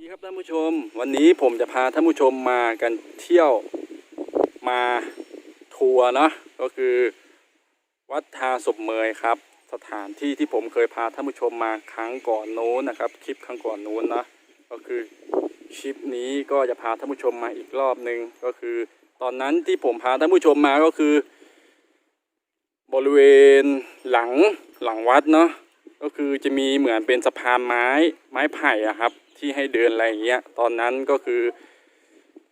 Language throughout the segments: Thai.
ดีครับท่านผู้ชม วันนี้ผมจะพาท่านผู้ชมมากันเที่ยวมาทัวร์เนาะก็คือวัดทาศพเมยครับ สถานที่ที่ผมเคยพาท่านผู้ชมมาครั้งก่อนโน้นนะครับ คลิปครั้งก่อนโน้นนะก็คือคลิปนี้ก็จะพาท่านผู้ชมมาอีกรอบหนึ่งก็คือ ตอนนั้นที่ผมพาท่านผู้ชมมาก็คือ บริเวณหลังหลังวัดเนาะก็คือจะมีเหมือนเป็นสะพานไม้ไม้ไผ่อะครับ ที่ให้เดินอะไรอย่างเงี้ยตอนนั้นก็คือ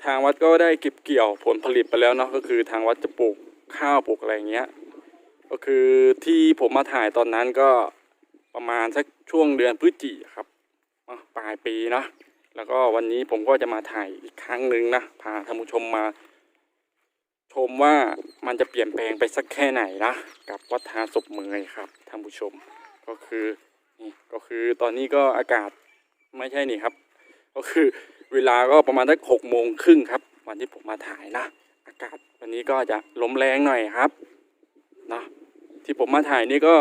ทางวัดก็ได้เก็บเกี่ยวผลผลิตไปแล้วเนาะก็คือทางวัดจะปลูกข้าวปลูกอะไรอย่างเงี้ยก็คือที่ผมมาถ่ายตอนนั้นก็ประมาณสักช่วงเดือนพฤศจิครับปลายปีเนาะแล้วก็วันนี้ผมก็จะมาถ่ายอีกครั้งหนึ่งนะพาท่านผู้ชมมา ชมว่ามันจะเปลี่ยนแปลงไปสักแค่ไหนนะกับวัดทาศพเมยครับท่านผู้ชม ก็คือนี่ก็คือตอนนี้ก็อากาศ ไม่ใช่นี่ครับ ก็คือเวลาก็ประมาณสักหกโมงครึ่งครับ วันที่ผมมาถ่ายนะ อากาศวันนี้ก็จะลมแรงหน่อยครับนะที่ผมมาถ่ายนี่ก็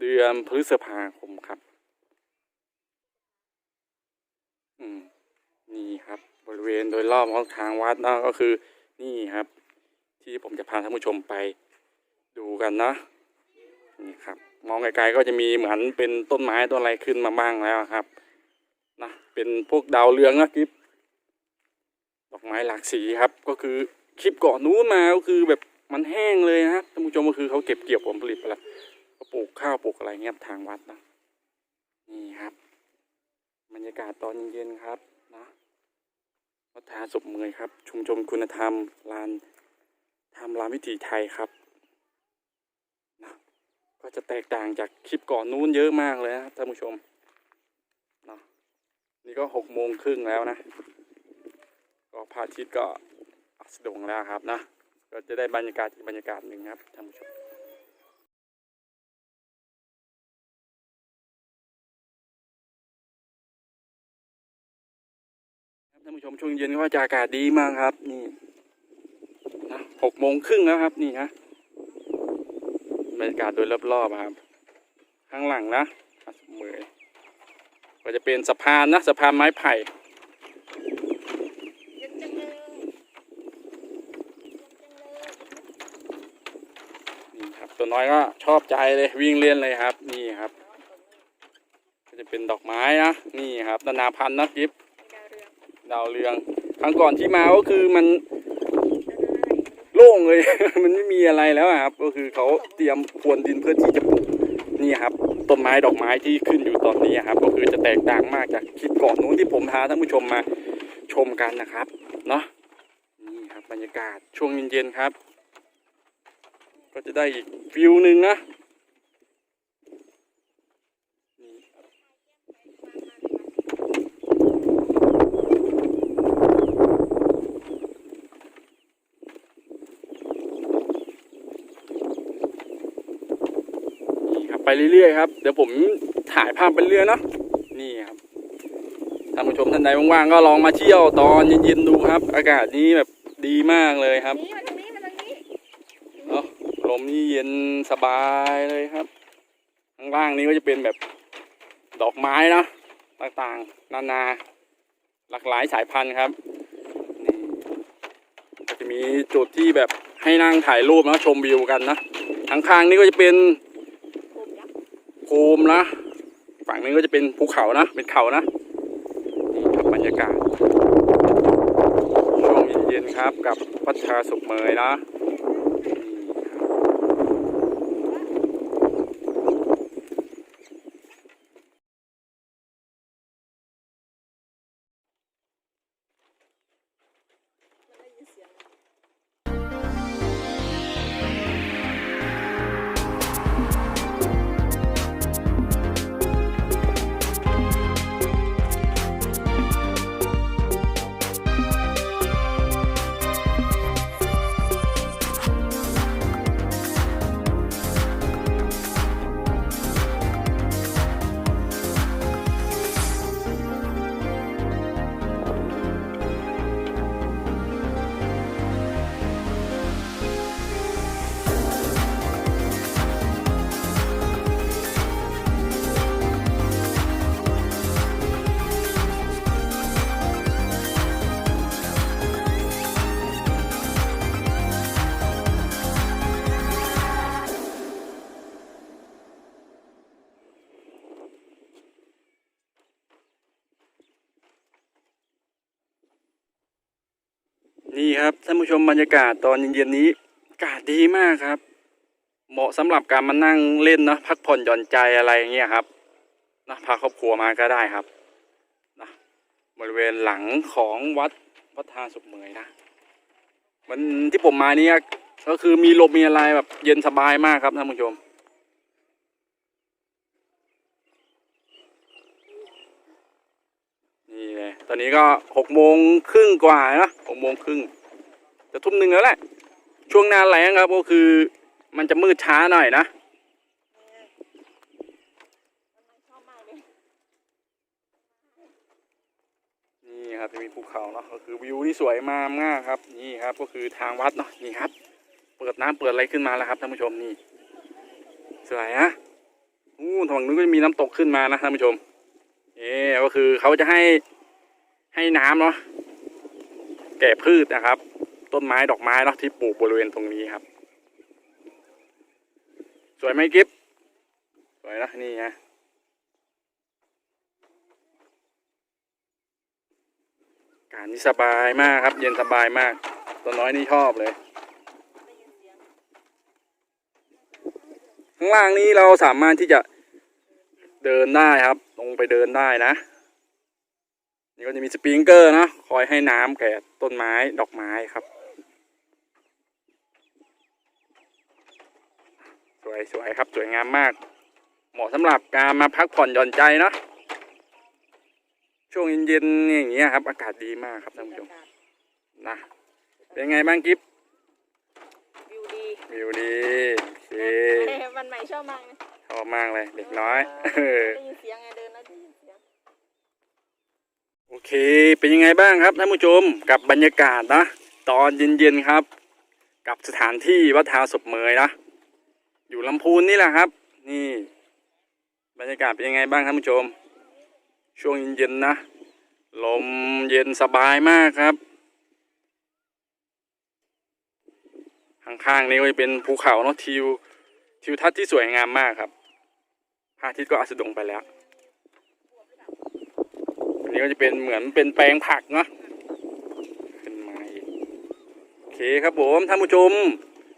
เดือนพฤษภาคมครับ อืมนี่ครับ บริเวณโดยรอบของทางวัดนะก็คือ นี่ครับ ที่ผมจะพาท่านผู้ชมไปดูกันนะนี่ครับ มองไกลๆก็จะมีเหมือนเป็นต้นไม้ต้นอะไรขึ้นมาบ้างแล้วครับ นะเป็นพวกดาวเรืองนะคลิปดอกไม้หลากสีครับ ก็คือคลิปก่อนนู้นมาก็คือแบบมันแห้งเลยนะครับท่านผู้ชมก็คือเขาเก็บเกี่ยวผลผลิตไปแล้วก็ปลูกข้าวปลูกอะไรเงี้ยทางวัดนะนี่ครับบรรยากาศตอนเย็นๆครับนะวัดทาศพเมยครับ ชุมชนคุณธรรมลานทำรามวิถีไทยครับก็จะแตกต่างจากคลิปก่อนนู้นเยอะมากเลยนะครับท่านผู้ชม นี่ก็หกโมงครึ่งแล้วนะ ก็พระอาทิตย์ก็อัสดงแล้วครับนะ ก็จะได้บรรยากาศอีกบรรยากาศหนึ่งครับท่านผู้ชมท่านผู้ชมช่วงเย็นก็จะอากาศดีมากครับ นี่นะหกโมงครึ่งแล้วครับ นี่ฮะบรรยากาศโดยรอบๆครับ ข้างหลังนะอะมือ ก็จะเป็นสะพานนะสะพานไม้ไผ่เย็นจังเลยเย็นจังเลยนี่ครับตัวน้อยก็ชอบใจเลยวิ่งเล่นเลยครับ นี่ครับ ก็จะเป็นดอกไม้นะนี่ครับนานาพันธุ์นะกิฟดาวเรืองดาวเรืองครั้งก่อนที่มาก็คือมันดาวอะไรโล่งเลย มันไม่มีอะไรแล้วอะครับ ก็คือเขาเตรียมพรวนดินเพื่อที่จะปลูกนี่ครับ ต้นไม้ดอกไม้ที่ขึ้นอยู่ตอนนี้ครับ ก็คือจะแตกต่างมากจากคลิปก่อนนู้นที่ผมพาท่านผู้ชมมาชมกันนะครับเนาะนี่ครับบรรยากาศช่วงเย็นๆครับ ก็จะได้อีกฟิวหนึ่งนะนี่ครับนี่ครับ ไปเรื่อยๆครับ เดี๋ยวผมถ่ายภาพไปเรื่อยเนาะนี่ครับท่านผู้ชมท่านใดว่างๆก็ลองมาเที่ยวตอนเย็นๆดูครับ อากาศนี้แบบดีมากเลยครับนี่มาทางนี้มาทางนี้เนาะลมนี่เย็นสบายเลยครับข้างล่างนี้ก็จะเป็นแบบดอกไม้นะต่างๆ นานาหลากหลายสายพันธุ์ครับนี่จะมีจุดที่แบบให้นั่งถ่ายรูปนะชมวิวกันนะข้างๆนี้ก็จะเป็น โคมนะ ฝั่งนึงก็จะเป็นภูเขานะ เป็นเขานะ นี่ครับบรรยากาศ ช่วงเย็นๆครับ กับพัชชาสุกเมยนะ นี่ครับท่านผู้ชมบรรยากาศตอนเย็นๆนี้อากาศดีมากครับ เหมาะสำหรับการมานั่งเล่นเนะพักผ่อนหย่อนใจอะไรอย่างเงี้ยครับนะพาครอบครัวมาก็ได้ครับนะบริเวณหลังของวัดวัดทาสุขเมยนะมันที่ผมมาเนี่ยก็คือมีลมมีอะไรแบบเย็นสบายมากครับท่านผู้ชม นี่เลย ตอนนี้ก็หกโมงครึ่งกว่านะหกโมงครึ่งจะทุ่มหนึ่งแล้วแหละ ช่วงหน้าแล้งครับก็คือมันจะมืดช้าหน่อยนะนี่ครับจะมีภูเขาเนาะก็คือวิวที่สวยมากมากครับ นี่ครับก็คือทางวัดเนาะนี่ครับ เปิดน้ำเปิดอะไรขึ้นมาแล้วครับท่านผู้ชมนี่สวยนะอู้ทางนู้นก็จะมีน้ำตกขึ้นมานะท่านผู้ชมเอ๊ก็คือเขาจะให้ ให้น้ำเนาะแก่พืชนะครับ ต้นไม้ดอกไม้เนาะที่ปลูกบริเวณตรงนี้ครับ สวยไหมกิฟสวยนะนี่ฮะกาศนี่สบายมากครับ เย็นสบายมากตัวน้อยนี่ชอบเลย ข้างล่างนี้เราสามารถที่จะเดินได้ครับ ลงไปเดินได้นะ นี่ก็จะมีสปริงเกอร์นะคอยให้น้ำแก่ต้นไม้ดอกไม้ครับ สวยสวยครับสวยงามมาก เหมาะสำหรับการมาพักผ่อนหย่อนใจเนาะช่วงเย็นๆอย่างเงี้ยครับ อากาศดีมากครับท่านผู้ชมอากาศนะเป็นไงบ้างกิฟวิวดีวิวดีโอเคเอ้ยวันใหม่ชอบมากเลยชอบมากเลยเด็กน้อยเออได้ยินเสียงไงเดินแล้วได้ยินเสียง โอเค เป็นยังไงบ้างครับท่านผู้ชมกับบรรยากาศนะ ตอนเย็นๆครับ กับสถานที่วัดทาศพเมยนะ อยู่ลำพูนนี่แหละครับ นี่ บรรยากาศเป็นยังไงบ้างท่านผู้ชม ช่วงเย็นๆนะ ลมเย็นสบายมากครับข้างๆนี้ก็จะเป็นภูเขาเนาะทิวทิวทัศน์ที่สวยงามมากครับพระอาทิตย์ก็อัสดงไปแล้ว นี้ก็จะเป็นเหมือนเป็นแปลงผักเนาะเป็นไม้โอเคครับผมท่านผู้ชม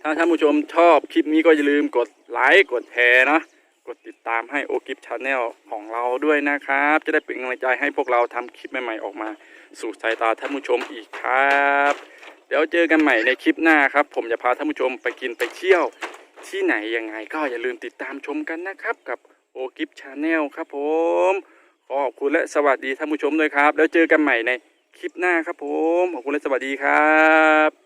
ถ้าท่านผู้ชมชอบคลิปนี้ก็อย่าลืมกดไลค์กดแชร์เนาะกดติดตามให้โอกิฟชาแนลของเราด้วยนะครับ จะได้เป็นกำลังใจให้พวกเราทำคลิปใหม่ๆออกมา สู่สายตาท่านผู้ชมอีกครับ เดี๋ยวเจอกันใหม่ในคลิปหน้าครับ ผมจะพาท่านผู้ชมไปกินไปเที่ยว ที่ไหนยังไงก็อย่าลืมติดตามชมกันนะครับ กับโอกิฟชาแนลครับผม ขอขอบคุณและสวัสดีท่านผู้ชมด้วยครับ แล้วเจอกันใหม่ในคลิปหน้าครับผม ขอบคุณและสวัสดีครับ